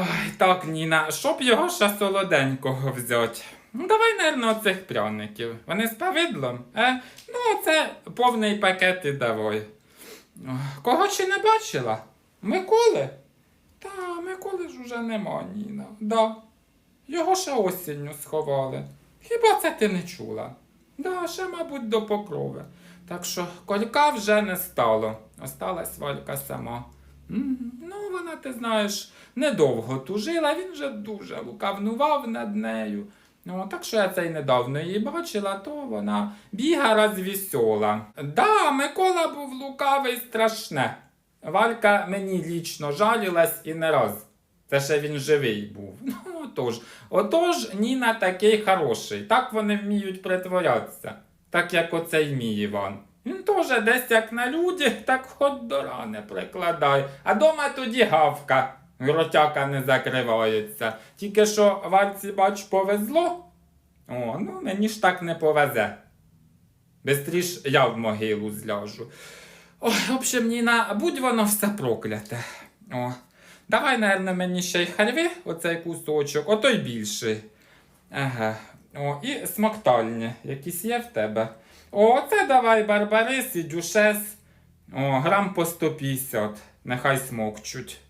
Ой, так, Ніна, щоб його ще солоденького взяти. Ну, давай, наверно, оцих пряників. Вони з повидлом? Е? Ну, це повний пакет і давай. Кого ще не бачила? Миколи? Та, Миколи ж уже нема, Ніна. Да. Його ще осінню сховали. Хіба це ти не чула? Да, ще, мабуть, до покрови. Так що колька вже не стало. Осталась Валька сама. Ну, вона, ти знаєш, недовго тужила, він вже дуже лукавнував над нею. Ну, так що я це й недавно її бачила, то вона біга розвісьола. Да, Микола був лукавий страшне. Валька мені лічно жалілась і не раз. Це ще він живий був. Ну, отож. Отож, Ніна такий хороший. Так вони вміють притворятися. Так як оцей мій Іван. Він теж десь як на люди, так хоч до рани прикладай. А дома тоді гавка. Ротяка не закривається. Тільки що Вальці, бач, повезло. О, ну мені ж так не повезе. Бистріш я в могилу зляжу. Ой, в общем, Ніна, будь воно все прокляте. О, давай, наверное, мені ще й хальви, оцей кусочок, отой більший. Ага. О, і смоктальні, якісь є в тебе. О, це давай барбарис і дюшес. О, грам по 150. Нехай смокчуть.